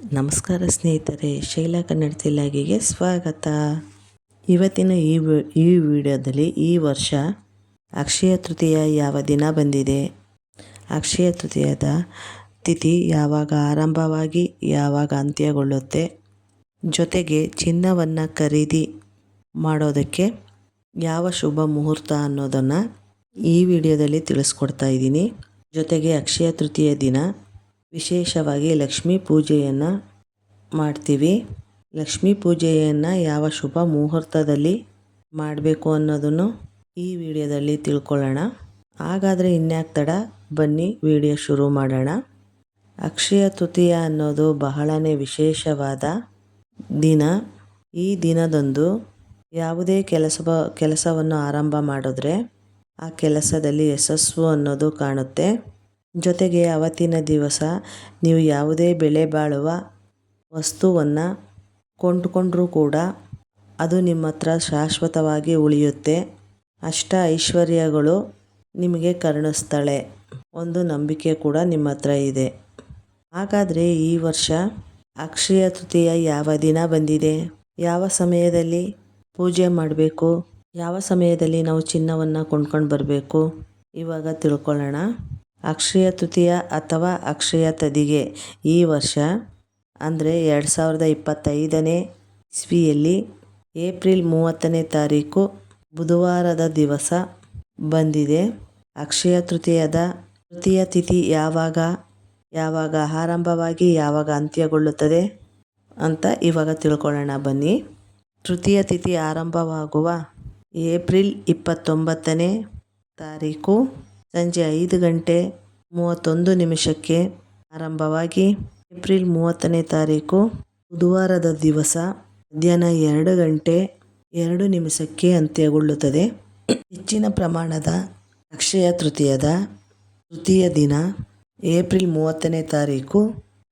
ನಮಸ್ಕಾರ ಸ್ನೇಹಿತರೆ, ಶೈಲಾ ಕನ್ನಡ ತಿಲಾಗಿಗೆ ಸ್ವಾಗತ. ಇವತ್ತಿನ ಈ ಈ ವಿಡಿಯೋದಲ್ಲಿ ಈ ವರ್ಷ ಅಕ್ಷಯ ತೃತೀಯ ಯಾವ ದಿನ ಬಂದಿದೆ? ಅಕ್ಷಯ ತೃತೀಯದ ತಿಥಿ ಯಾವಾಗ ಆರಂಭವಾಗಿ, ಯಾವಾಗ ಅಂತ್ಯಗೊಳ್ಳುತ್ತೆ? ಜೊತೆಗೆ ಚಿನ್ನವನ್ನು ಖರೀದಿ ಮಾಡೋದಕ್ಕೆ ಯಾವ ಶುಭ ಮುಹೂರ್ತ ಅನ್ನೋದನ್ನು ಈ ವಿಡಿಯೋದಲ್ಲಿ ತಿಳಿಸ್ಕೊಡ್ತಾ ಇದ್ದೀನಿ. ಜೊತೆಗೆ ಅಕ್ಷಯ ತೃತೀಯ ದಿನ ವಿಶೇಷವಾಗಿ ಲಕ್ಷ್ಮೀ ಪೂಜೆಯನ್ನು ಮಾಡ್ತೀವಿ. ಲಕ್ಷ್ಮೀ ಪೂಜೆಯನ್ನು ಯಾವ ಶುಭ ಮುಹೂರ್ತದಲ್ಲಿ ಮಾಡಬೇಕು ಅನ್ನೋದನ್ನು ಈ ವಿಡಿಯೋದಲ್ಲಿ ತಿಳ್ಕೊಳ್ಳೋಣ. ಹಾಗಾದರೆ ಇನ್ಯಾಕೆ ತಡ, ಬನ್ನಿ ವಿಡಿಯೋ ಶುರು ಮಾಡೋಣ. ಅಕ್ಷಯ ತೃತೀಯ ಅನ್ನೋದು ಬಹಳನೇ ವಿಶೇಷವಾದ ದಿನ. ಈ ದಿನದಂದು ಯಾವುದೇ ಕೆಲಸ ಕೆಲಸವನ್ನು ಆರಂಭ ಮಾಡಿದ್ರೆ ಆ ಕೆಲಸದಲ್ಲಿ ಯಶಸ್ಸು ಅನ್ನೋದು ಕಾಣುತ್ತೆ. ಜೊತೆಗೆ ಅವತ್ತಿನ ದಿವಸ ನೀವು ಯಾವುದೇ ಬೆಲೆ ಬಾಳುವ ವಸ್ತುವನ್ನು ಕೊಂಡುಕೊಂಡ್ರೂ ಕೂಡ ಅದು ನಿಮ್ಮ ಹತ್ರ ಶಾಶ್ವತವಾಗಿ ಉಳಿಯುತ್ತೆ. ಅಷ್ಟ ಐಶ್ವರ್ಯಗಳು ನಿಮಗೆ ಕರುಣಿಸ್ತಾಳೆ. ಒಂದು ನಂಬಿಕೆ ಕೂಡ ನಿಮ್ಮ ಹತ್ರ ಇದೆ. ಹಾಗಾದರೆ ಈ ವರ್ಷ ಅಕ್ಷಯ ತೃತೀಯ ಯಾವ ದಿನ ಬಂದಿದೆ? ಯಾವ ಸಮಯದಲ್ಲಿ ಪೂಜೆ ಮಾಡಬೇಕು? ಯಾವ ಸಮಯದಲ್ಲಿ ನಾವು ಚಿನ್ನವನ್ನು ಕೊಂಡ್ಕೊಂಡು ಬರಬೇಕು? ಇವಾಗ ತಿಳ್ಕೊಳ್ಳೋಣ. ಅಕ್ಷಯ ತೃತೀಯ ಅಥವಾ ಅಕ್ಷಯ ತದಿಗೆ ಈ ವರ್ಷ, ಅಂದರೆ ಎರಡು ಸಾವಿರದ ಇಪ್ಪತ್ತೈದನೇ ಇಸ್ವಿಯಲ್ಲಿ ಏಪ್ರಿಲ್ ಮೂವತ್ತನೇ ತಾರೀಕು ಬುಧವಾರದ ದಿವಸ ಬಂದಿದೆ. ಅಕ್ಷಯ ತೃತೀಯದ ತೃತೀಯ ತಿಥಿ ಯಾವಾಗ ಯಾವಾಗ ಆರಂಭವಾಗಿ, ಯಾವಾಗ ಅಂತ್ಯಗೊಳ್ಳುತ್ತದೆ ಅಂತ ಇವಾಗ ತಿಳ್ಕೊಳ್ಳೋಣ ಬನ್ನಿ. ತೃತೀಯ ತಿಥಿ ಆರಂಭವಾಗುವ ಏಪ್ರಿಲ್ ಇಪ್ಪತ್ತೊಂಬತ್ತನೇ ತಾರೀಕು. ಸಂಜೆ ಐದು ಗಂಟೆ ಮೂವತ್ತೊಂದು ನಿಮಿಷಕ್ಕೆ ಆರಂಭವಾಗಿ ಏಪ್ರಿಲ್ ಮೂವತ್ತನೇ ತಾರೀಕು ಬುಧವಾರದ ದಿವಸ ಮಧ್ಯಾಹ್ನ ಎರಡು ಗಂಟೆ ಎರಡು ನಿಮಿಷಕ್ಕೆ ಅಂತ್ಯಗೊಳ್ಳುತ್ತದೆ. ಹೆಚ್ಚಿನ ಪ್ರಮಾಣದ ಅಕ್ಷಯ ತೃತೀಯದ ತೃತೀಯ ದಿನ ಏಪ್ರಿಲ್ ಮೂವತ್ತನೇ ತಾರೀಕು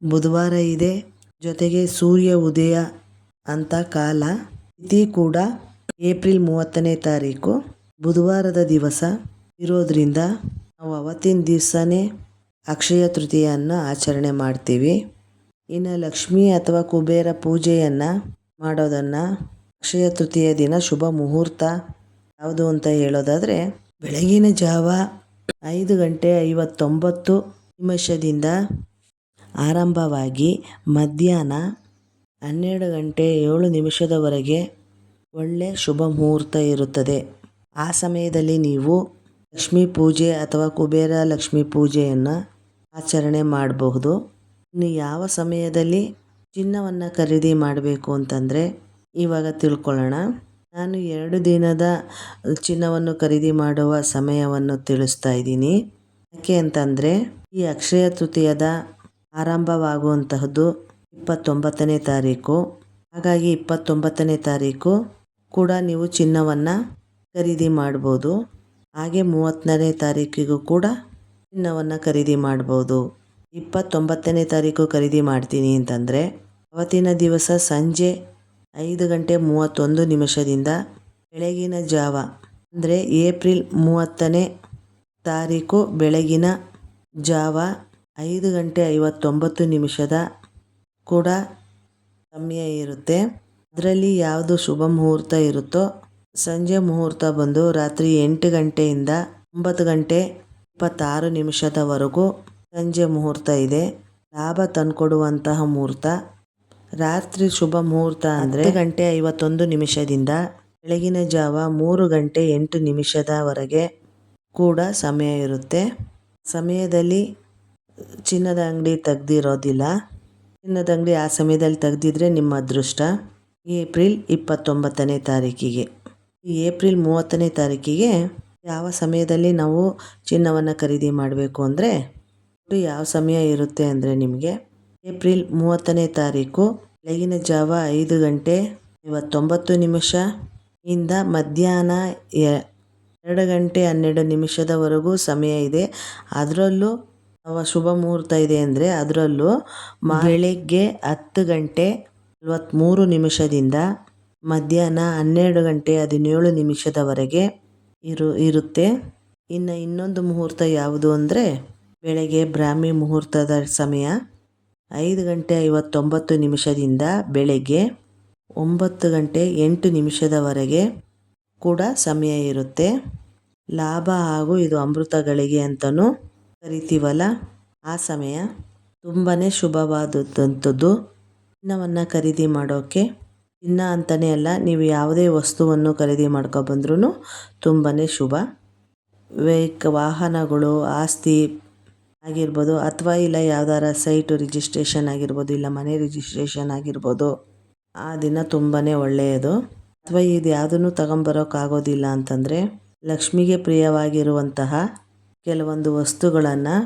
ಬುಧವಾರ ಇದೆ. ಜೊತೆಗೆ ಸೂರ್ಯ ಉದಯ ಅಂತ ಕಾಲ ತಿಥಿ ಕೂಡ ಏಪ್ರಿಲ್ ಮೂವತ್ತನೇ ತಾರೀಕು ಬುಧವಾರದ ದಿವಸ ಇರೋದ್ರಿಂದ ನಾವು ಅವತ್ತಿನ ದಿವಸನೇ ಅಕ್ಷಯ ತೃತೀಯನ್ನು ಆಚರಣೆ ಮಾಡ್ತೀವಿ. ಇನ್ನು ಲಕ್ಷ್ಮಿ ಅಥವಾ ಕುಬೇರ ಪೂಜೆಯನ್ನು ಮಾಡೋದನ್ನು ಅಕ್ಷಯ ತೃತೀಯ ದಿನ ಶುಭ ಮುಹೂರ್ತ ಯಾವುದು ಅಂತ ಹೇಳೋದಾದರೆ ಬೆಳಗಿನ ಜಾವ ಐದು ಗಂಟೆ ಐವತ್ತೊಂಬತ್ತು ನಿಮಿಷದಿಂದ ಆರಂಭವಾಗಿ ಮಧ್ಯಾಹ್ನ ಹನ್ನೆರಡು ಗಂಟೆ ಏಳು ನಿಮಿಷದವರೆಗೆ ಒಳ್ಳೆಯ ಶುಭ ಮುಹೂರ್ತ ಇರುತ್ತದೆ. ಆ ಸಮಯದಲ್ಲಿ ನೀವು ಲಕ್ಷ್ಮೀ ಪೂಜೆ ಅಥವಾ ಕುಬೇರ ಲಕ್ಷ್ಮೀ ಪೂಜೆಯನ್ನು ಆಚರಣೆ ಮಾಡಬಹುದು. ಇನ್ನು ಯಾವ ಸಮಯದಲ್ಲಿ ಚಿನ್ನವನ್ನು ಖರೀದಿ ಮಾಡಬೇಕು ಅಂತಂದರೆ ಇವಾಗ ತಿಳ್ಕೊಳ್ಳೋಣ. ನಾನು ಎರಡು ದಿನದ ಚಿನ್ನವನ್ನು ಖರೀದಿ ಮಾಡುವ ಸಮಯವನ್ನು ತಿಳಿಸ್ತಾ ಇದ್ದೀನಿ. ಯಾಕೆ ಅಂತಂದರೆ ಈ ಅಕ್ಷಯ ತೃತೀಯದ ಆರಂಭವಾಗುವಂತಹದ್ದು ಇಪ್ಪತ್ತೊಂಬತ್ತನೇ ತಾರೀಕು. ಹಾಗಾಗಿ ಇಪ್ಪತ್ತೊಂಬತ್ತನೇ ತಾರೀಕು ಕೂಡ ನೀವು ಚಿನ್ನವನ್ನು ಖರೀದಿ ಮಾಡ್ಬೋದು. ಹಾಗೆ ಮೂವತ್ತನೇ ತಾರೀಕಿಗೂ ಕೂಡ ಚಿನ್ನವನ್ನು ಖರೀದಿ ಮಾಡ್ಬೋದು. ಇಪ್ಪತ್ತೊಂಬತ್ತನೇ ತಾರೀಕು ಖರೀದಿ ಮಾಡ್ತೀನಿ ಅಂತಂದರೆ ಅವತ್ತಿನ ದಿವಸ ಸಂಜೆ ಐದು ಗಂಟೆ ಮೂವತ್ತೊಂದು ನಿಮಿಷದಿಂದ ಬೆಳಗಿನ ಜಾವ, ಅಂದರೆ ಏಪ್ರಿಲ್ ಮೂವತ್ತನೇ ತಾರೀಕು ಬೆಳಗಿನ ಜಾವ ಐದು ಗಂಟೆ ಐವತ್ತೊಂಬತ್ತು ನಿಮಿಷದ ಕೂಡ ಸಮಯ ಇರುತ್ತೆ. ಅದರಲ್ಲಿ ಯಾವುದು ಶುಭ ಮುಹೂರ್ತ ಇರುತ್ತೋ ಸಂಜೆ ಮುಹೂರ್ತ ಬಂದು ರಾತ್ರಿ ಎಂಟು ಗಂಟೆಯಿಂದ ಒಂಬತ್ತು ಗಂಟೆ ಇಪ್ಪತ್ತಾರು ನಿಮಿಷದವರೆಗೂ ಸಂಜೆ ಮುಹೂರ್ತ ಇದೆ. ಲಾಭ ತಂದುಕೊಡುವಂತಹ ಮುಹೂರ್ತ. ರಾತ್ರಿ ಶುಭ ಮುಹೂರ್ತ ಅಂದರೆ ಗಂಟೆ ಐವತ್ತೊಂದು ನಿಮಿಷದಿಂದ ಬೆಳಗಿನ ಜಾವ ಮೂರು ಗಂಟೆ ಎಂಟು ನಿಮಿಷದವರೆಗೆ ಕೂಡ ಸಮಯ ಇರುತ್ತೆ. ಸಮಯದಲ್ಲಿ ಚಿನ್ನದ ಅಂಗಡಿ ತೆಗ್ದಿರೋದಿಲ್ಲ. ಚಿನ್ನದ ಅಂಗಡಿ ಆ ಸಮಯದಲ್ಲಿ ತೆಗ್ದಿದ್ರೆ ನಿಮ್ಮ ಅದೃಷ್ಟ. ಏಪ್ರಿಲ್ ಇಪ್ಪತ್ತೊಂಬತ್ತನೇ ತಾರೀಕಿಗೆ. ಏಪ್ರಿಲ್ ಮೂವತ್ತನೇ ತಾರೀಕಿಗೆ ಯಾವ ಸಮಯದಲ್ಲಿ ನಾವು ಚಿನ್ನವನ್ನು ಖರೀದಿ ಮಾಡಬೇಕು ಅಂದರೆ? ಯಾವ ಸಮಯ ಇರುತ್ತೆ ಅಂದರೆ ನಿಮಗೆ? ಏಪ್ರಿಲ್ ಮೂವತ್ತನೇ ತಾರೀಕು ಬೆಳಗಿನ ಜಾವ ಐದು ಗಂಟೆ ಐವತ್ತೊಂಬತ್ತು ನಿಮಿಷ ಇಂದ ಮಧ್ಯಾಹ್ನ ಎ- ಎರಡು ಗಂಟೆ ಹನ್ನೆರಡು ನಿಮಿಷದವರೆಗೂ ಸಮಯ ಇದೆ. ಅದರಲ್ಲೂ ಶುಭ ಮುಹೂರ್ತ ಇದೆ ಅಂದರೆ ಅದರಲ್ಲೂ ಬೆಳಿಗ್ಗೆ ಬೆಳಗ್ಗೆ ಹತ್ತು ಗಂಟೆ ನಲವತ್ತ್ಮೂರು ನಿಮಿಷದಿಂದ ಮಧ್ಯಾಹ್ನ ಹನ್ನೆರಡು ಗಂಟೆ ಹದಿನೇಳು ನಿಮಿಷದವರೆಗೆ ಇರು, ಇರುತ್ತೆ. ಇನ್ನು ಇನ್ನೊಂದು ಮುಹೂರ್ತ ಯಾವುದು ಅಂದರೆ ಬೆಳಗ್ಗೆ ಬ್ರಾಹ್ಮಿ ಮುಹೂರ್ತದ ಸಮಯ ಐದು ಗಂಟೆ ಐವತ್ತೊಂಬತ್ತು ನಿಮಿಷದಿಂದ ಬೆಳಗ್ಗೆ ಒಂಬತ್ತು ಗಂಟೆ ಎಂಟು ನಿಮಿಷದವರೆಗೆ ಕೂಡ ಸಮಯ ಇರುತ್ತೆ. ಲಾಭ ಹಾಗೂ ಇದು ಅಮೃತಗಳಿಗೆ ಅಂತಲೂ ಕರಿತೀವಲ್ಲ, ಆ ಸಮಯ ತುಂಬಾ ಶುಭವಾದದ್ದಂಥದ್ದು. ಚಿನ್ನವನ್ನು ಖರೀದಿ ಮಾಡೋಕ್ಕೆ ಚಿನ್ನ ಅಂತಲೇ ಅಲ್ಲ, ನೀವು ಯಾವುದೇ ವಸ್ತುವನ್ನು ಖರೀದಿ ಮಾಡ್ಕೊಬಂದ್ರೂ ತುಂಬಾ ಶುಭ. ವೆಹಿಕ್, ವಾಹನಗಳು, ಆಸ್ತಿ ಆಗಿರ್ಬೋದು ಅಥವಾ ಇಲ್ಲ ಯಾವ್ದಾರ ಸೈಟು ರಿಜಿಸ್ಟ್ರೇಷನ್ ಆಗಿರ್ಬೋದು ಇಲ್ಲ ಮನೆ ರಿಜಿಸ್ಟ್ರೇಷನ್ ಆಗಿರ್ಬೋದು, ಆ ದಿನ ತುಂಬಾ ಒಳ್ಳೆಯದು. ಅಥವಾ ಇದು ಯಾವುದನ್ನು ತಗೊಂಬರೋಕ್ಕಾಗೋದಿಲ್ಲ ಅಂತಂದರೆ ಲಕ್ಷ್ಮಿಗೆ ಪ್ರಿಯವಾಗಿರುವಂತಹ ಕೆಲವೊಂದು ವಸ್ತುಗಳನ್ನು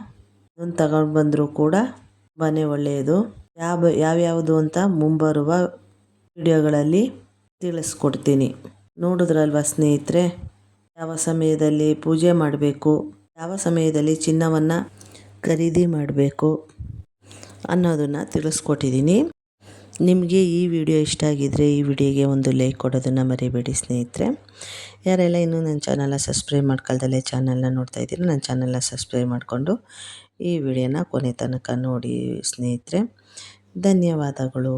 ಅದನ್ನು ತಗೊಂಡು ಬಂದರೂ ಕೂಡ ತುಂಬಾ ಒಳ್ಳೆಯದು. ಯಾವ, ಯಾವ್ಯಾವುದು ಅಂತ ಮುಂಬರುವ ವಿಡಿಯೋಗಳಲ್ಲಿ ತಿಳಿಸ್ಕೊಡ್ತೀನಿ. ನೋಡಿದ್ರಲ್ವ ಸ್ನೇಹಿತರೆ? ಯಾವ ಸಮಯದಲ್ಲಿ ಪೂಜೆ ಮಾಡಬೇಕು? ಯಾವ ಸಮಯದಲ್ಲಿ ಚಿನ್ನವನ್ನು ಖರೀದಿ ಮಾಡಬೇಕು? ಅನ್ನೋದನ್ನು ತಿಳಿಸ್ಕೊಟ್ಟಿದ್ದೀನಿ. ನಿಮಗೆ ಈ ವಿಡಿಯೋ ಇಷ್ಟ ಆಗಿದ್ದರೆ ಈ ವಿಡಿಯೋಗೆ ಒಂದು ಲೈಕ್ ಕೊಡೋದನ್ನು ಮರಿಬೇಡಿ ಸ್ನೇಹಿತರೆ. ಯಾರೆಲ್ಲ ಇನ್ನೂ ನನ್ನ ಚಾನಲ್ನ ಸಬ್ಸ್ಕ್ರೈಬ್ ಮಾಡ್ಕೊಳ್ದಲ್ಲೇ ಚಾನಲ್ನ ನೋಡ್ತಾ ಇದ್ದೀರಿ, ನನ್ನ ಚಾನಲ್ನ ಸಬ್ಸ್ಕ್ರೈಬ್ ಮಾಡಿಕೊಂಡು ಈ ವಿಡಿಯೋನ ಕೊನೆ ತನಕ ನೋಡಿ ಸ್ನೇಹಿತರೆ. ಧನ್ಯವಾದಗಳು.